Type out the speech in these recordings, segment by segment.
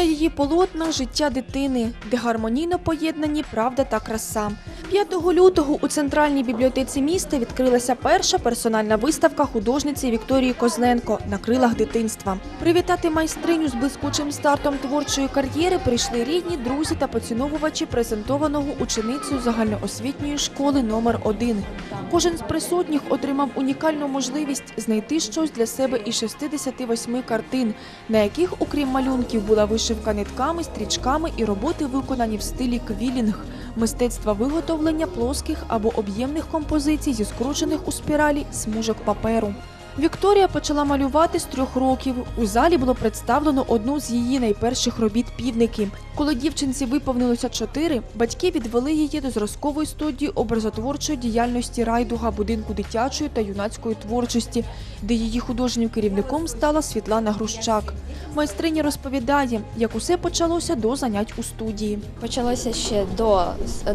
На її полотнах життя дитини, де гармонійно поєднані правда та краса. 5 лютого у центральній бібліотеці міста відкрилася перша персональна виставка художниці Вікторії Козленко на крилах дитинства. Привітати майстриню з блискучим стартом творчої кар'єри прийшли рідні, друзі та поціновувачі презентованого ученицею загальноосвітньої школи номер 1 Кожен з присутніх отримав унікальну можливість знайти щось для себе із 68 картин, на яких, окрім малюнків, була вишивка нитками, стрічками і роботи, виконані в стилі квілінг, мистецтва виготовлення плоских або об'ємних композицій зі скручених у спіралі смужок паперу. Вікторія почала малювати з трьох років. У залі було представлено одну з її найперших робіт півники. Коли дівчинці виповнилося чотири, батьки відвели її до зразкової студії образотворчої діяльності райдуга будинку дитячої та юнацької творчості, де її художнім керівником стала Світлана Грущак. Майстриня розповідає, як усе почалося до занять у студії. Почалося ще до,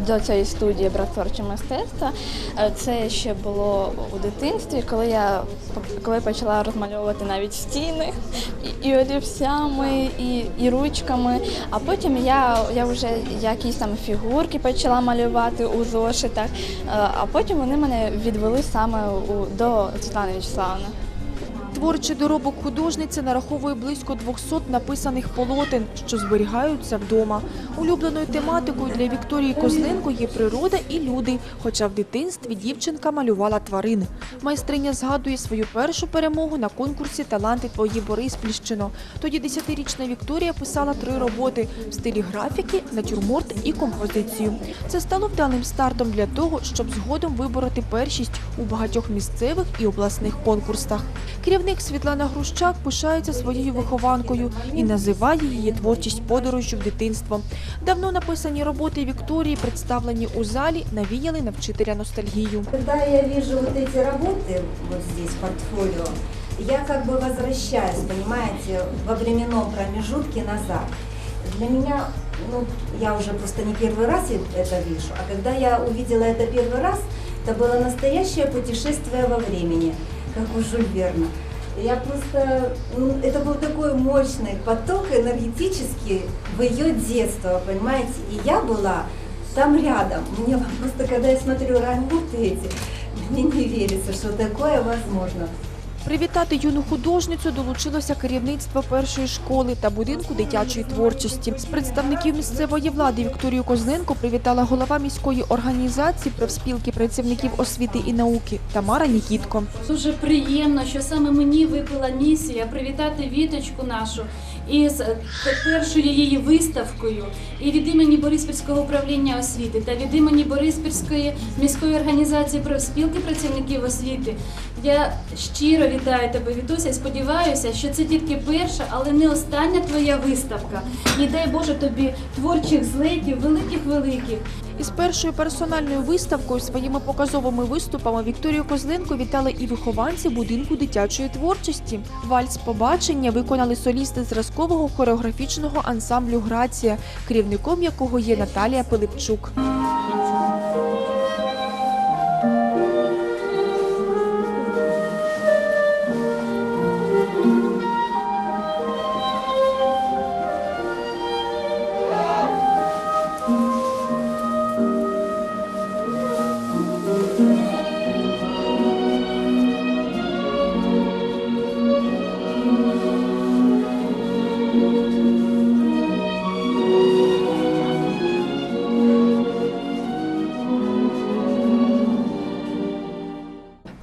до цієї студії братворче мистецтва. Е, Це ще було у дитинстві, коли я коли почала розмальовувати навіть стіни і, і олівцями, і, і ручками. А потім я, я вже якісь там фігурки почала малювати у зошитах. Е, А потім вони мене відвели саме у, до Світлани Вячеславовни. Творчий доробок художниці нараховує близько 200 написаних полотен, що зберігаються вдома. Улюбленою тематикою для Вікторії Козленко є природа і люди, хоча в дитинстві дівчинка малювала тварин. Майстриня згадує свою першу перемогу на конкурсі Таланти твої Бориспільщино. Тоді 10-річна Вікторія писала три роботи в стилі графіки, натюрморт і композицію. Це стало вдалим стартом для того, щоб згодом вибороти першість у багатьох місцевих і обласних конкурсах. Керівник Світлана Грущак пишається своєю вихованкою і називає її творчість подорожжю в дитинство. Давно написані роботи Вікторії, представлені у залі, навіяли на вчителя ностальгію. Когда я вижу вот эти работы, вот здесь в портфолио, я как бы возвращаюсь, понимаете, во временном промежутке назад. Для меня, ну, я уже просто не первый раз это вижу, а когда я увидела это первый раз, это было настоящее путешествие во времени, как у Жюль Верна. Я просто, ну, это был такой мощный поток энергетический в ее детство, понимаете, и я была там рядом. Мне просто, когда я смотрю работы эти, мне не верится, что такое возможно. Привітати юну художницю долучилося керівництво першої школи та будинку дитячої творчості. З представників місцевої влади Вікторію Козленко привітала голова міської організації профспілки працівників освіти і науки Тамара Нікітко. Дуже приємно, що саме мені випала місія привітати віточку нашу із першою її виставкою і від імені Бориспільського управління освіти та від імені Бориспільської міської організації профспілки працівників освіти. Я щиро вітаю тебе, Вітуся, і сподіваюся, що це тільки перша, але не остання твоя виставка. І дай Боже тобі творчих злетів, великих великих. Із першою персональною виставкою своїми показовими виступами Вікторію Козленко вітали і вихованці будинку дитячої творчості. Вальс побачення виконали солісти зразкового хореографічного ансамблю Грація, керівником якого є Наталія Пилипчук.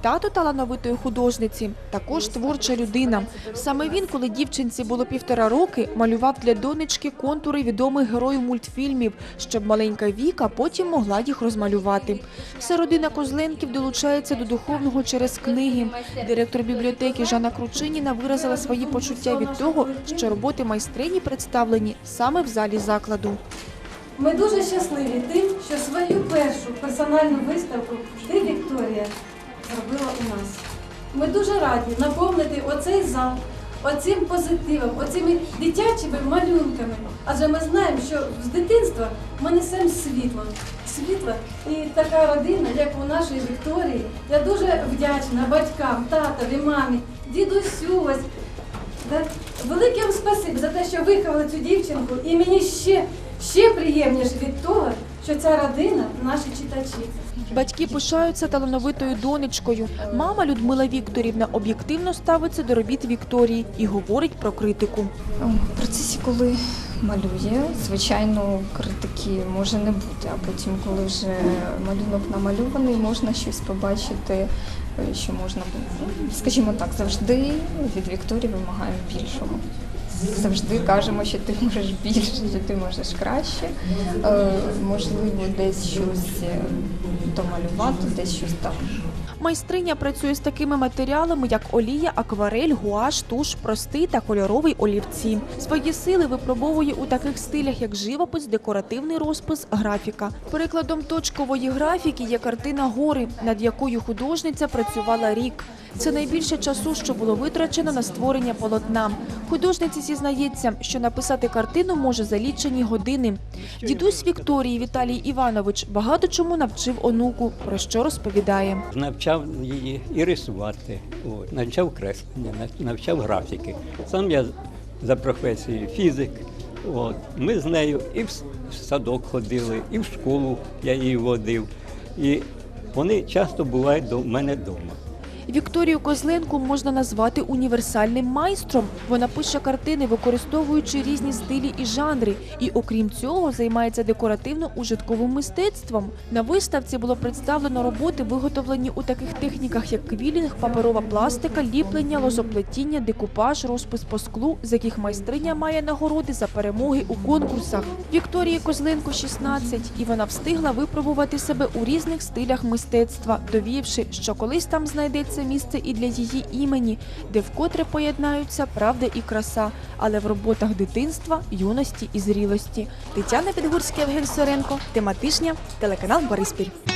Тато талановитої художниці також творча людина. Саме він, коли дівчинці було півтора роки, малював для донечки контури відомих героїв мультфільмів, щоб маленька Віка потім могла їх розмалювати. Вся родина Козленків долучається до духовного через книги. Директор бібліотеки Жанна Кручиніна виразила свої почуття від того, що роботи майстрині представлені саме в залі закладу. Ми дуже щасливі тим, що свою першу персональну виставку ти, Вікторія, зробила у нас. Ми дуже раді наповнити оцей зал оцим позитивом, оцими дитячими малюнками. Адже ми знаємо, що з дитинства ми несемо світло. Світло і така родина, як у нашої Вікторії. Я дуже вдячна батькам, татові, мамі, дідусю. Ось, Велике вам спасибі за те, що виховали цю дівчинку, і мені ще, ще приємніше від того, що ця родина наші читачі. Батьки пишаються талановитою донечкою. Мама Людмила Вікторівна об'єктивно ставиться до робіт Вікторії і говорить про критику. В процесі, коли малює, звичайно, критики може не бути, а потім, коли вже малюнок намальований, можна щось побачити, е, що можна було. Ну, Скажімо так, завжди від Вікторії вимагаємо більшого. Завжди кажемо, що ти можеш більше, що ти можеш краще. Е, Можливо, десь щось е, домалювати, десь щось там Майстриня працює з такими матеріалами, як олія, акварель, гуаш, туш, простий та кольоровий олівці. Свої сили випробовує у таких стилях, як живопис, декоративний розпис, графіка. Прикладом точкової графіки є картина гори, над якою художниця працювала рік. Це найбільше часу, що було витрачено на створення полотна. Художниця зізнається, що написати картину може за лічені години. Дідусь Вікторії Віталій Іванович багато чому навчив онуку, про що розповідає. навчав її і рисувати, навчав креслення, навчав графіки. Сам я за професією фізик. От. Ми з нею і в садок ходили, і в школу я її водив. І вони часто бувають до мене вдома. Вікторію Козленку можна назвати універсальним майстром. Вона пише картини, використовуючи різні стилі і жанри, і окрім цього займається декоративно-ужитковим мистецтвом. На виставці було представлено роботи, виготовлені у таких техніках, як квілінг, паперова пластика, ліплення, лозоплетіння, декупаж, розпис по склу, з яких майстриня має нагороди за перемоги у конкурсах. Вікторії Козленко 16, і вона встигла випробувати себе у різних стилях мистецтва, довівши, що колись там знайдеться місце і для її імені, де вкотре поєднаються правда і краса, але в роботах дитинства, юності і зрілості. Тетяна Підгурська, Євген Соренко, тематичня, телеканал Бориспіль.